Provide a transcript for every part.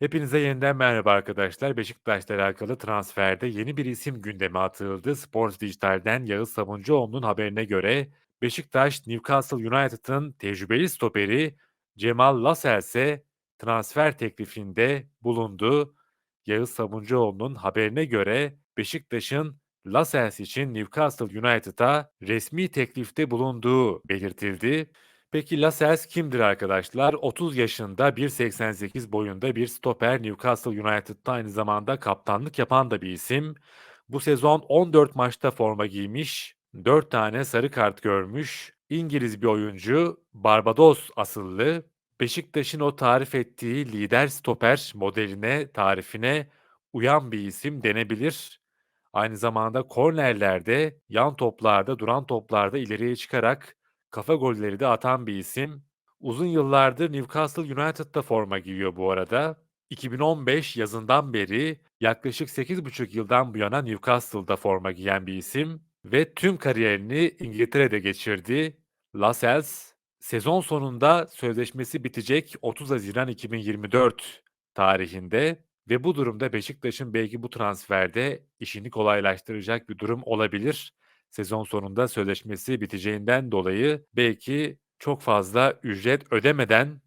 Hepinize yeniden merhaba arkadaşlar. Beşiktaş'la alakalı transferde yeni bir isim gündeme atıldı. Sports Dijital'den Yağız Sabuncuoğlu'nun haberine göre Beşiktaş, Newcastle United'ın tecrübeli stoperi Cemal Lascelles transfer teklifinde bulundu. Yağız Sabuncuoğlu'nun haberine göre Beşiktaş'ın Lascelles için Newcastle United'a resmi teklifte bulunduğu belirtildi. Peki Lascelles kimdir arkadaşlar? 30 yaşında, 1.88 boyunda bir stoper. Newcastle United'da aynı zamanda kaptanlık yapan da bir isim. Bu sezon 14 maçta forma giymiş, 4 tane sarı kart görmüş. İngiliz bir oyuncu, Barbados asıllı. Beşiktaş'ın o tarif ettiği lider stoper modeline, tarifine uyan bir isim denebilir. Aynı zamanda kornerlerde, yan toplarda, duran toplarda ileriye çıkarak kafa golleri de atan bir isim. Uzun yıllardır Newcastle United'da forma giyiyor bu arada. 2015 yazından beri yaklaşık 8,5 yıldan bu yana Newcastle'da forma giyen bir isim ve tüm kariyerini İngiltere'de geçirdi. Lascelles sezon sonunda sözleşmesi bitecek 30 Haziran 2024 tarihinde ve bu durumda Beşiktaş'ın belki bu transferde işini kolaylaştıracak bir durum olabilir. Sezon sonunda sözleşmesi biteceğinden dolayı belki çok fazla ücret ödemeden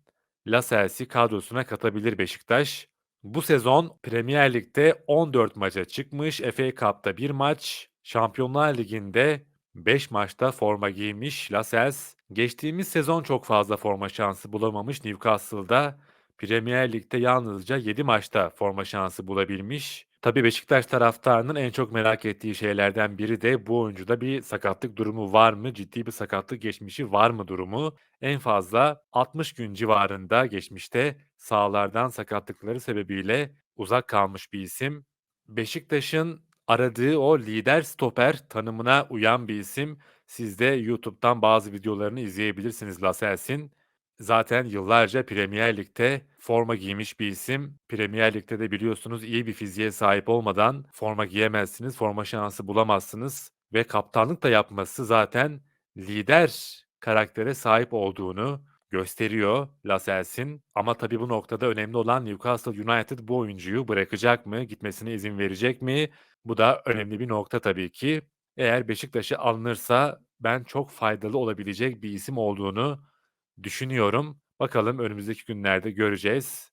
Lascelles'i kadrosuna katabilir Beşiktaş. Bu sezon Premier Lig'de 14 maça çıkmış, FA Cup'ta 1 maç, Şampiyonlar Ligi'nde 5 maçta forma giymiş Lascelles. Geçtiğimiz sezon çok fazla forma şansı bulamamış Newcastle'da. Premier Lig'de yalnızca 7 maçta forma şansı bulabilmiş. Tabii Beşiktaş taraftarının en çok merak ettiği şeylerden biri de bu oyuncuda bir sakatlık durumu var mı? Ciddi bir sakatlık geçmişi var mı durumu? En fazla 60 gün civarında geçmişte sahalardan sakatlıkları sebebiyle uzak kalmış bir isim. Beşiktaş'ın aradığı o lider stoper tanımına uyan bir isim. Siz de YouTube'dan bazı videolarını izleyebilirsiniz Lascelles'in. Zaten yıllarca Premier Lig'de forma giymiş bir isim. Premier Lig'de de biliyorsunuz iyi bir fiziğe sahip olmadan forma giyemezsiniz, forma şansı bulamazsınız ve kaptanlık da yapması zaten lider karaktere sahip olduğunu gösteriyor Lascelles'in. Ama tabii bu noktada önemli olan Newcastle United bu oyuncuyu bırakacak mı, gitmesine izin verecek mi? Bu da önemli bir nokta tabii ki. Eğer Beşiktaş'a alınırsa ben çok faydalı olabilecek bir isim olduğunu düşünüyorum. Bakalım önümüzdeki günlerde göreceğiz.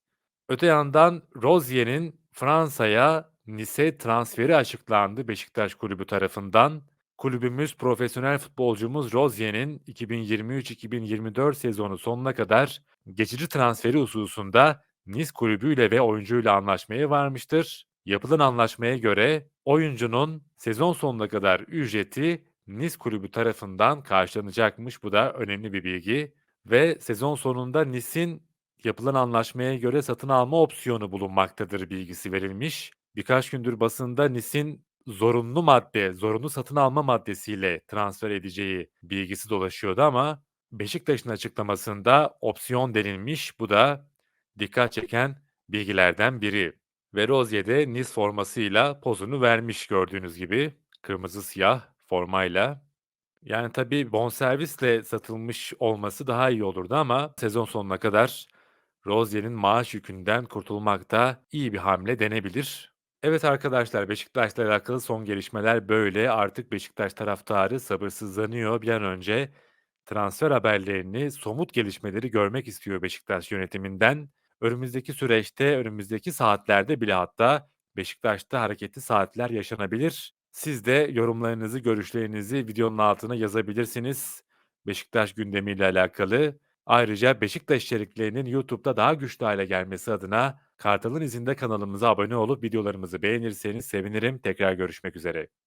Öte yandan Rozier'in Fransa'ya Nice transferi açıklandı Beşiktaş Kulübü tarafından. Kulübümüz profesyonel futbolcumuz Rozier'in 2023-2024 sezonu sonuna kadar geçici transferi hususunda Nice kulübüyle ve oyuncuyla anlaşmaya varmıştır. Yapılan anlaşmaya göre oyuncunun sezon sonuna kadar ücreti Nice kulübü tarafından karşılanacakmış. Bu da önemli bir bilgi ve sezon sonunda Nice'in yapılan anlaşmaya göre satın alma opsiyonu bulunmaktadır bilgisi verilmiş. Birkaç gündür basında Nice'in zorunlu madde, zorunlu satın alma maddesiyle transfer edeceği bilgisi dolaşıyordu ama Beşiktaş'ın açıklamasında opsiyon denilmiş. Bu da dikkat çeken bilgilerden biri. Ve Rozier de Nice formasıyla pozunu vermiş gördüğünüz gibi. Kırmızı siyah formayla. Yani, tabii bonservisle satılmış olması daha iyi olurdu ama sezon sonuna kadar Rozier'in maaş yükünden kurtulmak da iyi bir hamle denebilir. Evet arkadaşlar, Beşiktaş'la alakalı son gelişmeler böyle. Artık Beşiktaş taraftarı sabırsızlanıyor. Bir an önce transfer haberlerini, somut gelişmeleri görmek istiyor Beşiktaş yönetiminden. Önümüzdeki süreçte, önümüzdeki saatlerde bile hatta Beşiktaş'ta hareketli saatler yaşanabilir. Siz de yorumlarınızı, görüşlerinizi videonun altına yazabilirsiniz Beşiktaş gündemiyle alakalı. Ayrıca Beşiktaş içeriklerinin YouTube'da daha güçlü hale gelmesi adına Kartal'ın izinde kanalımıza abone olup videolarımızı beğenirseniz sevinirim. Tekrar görüşmek üzere.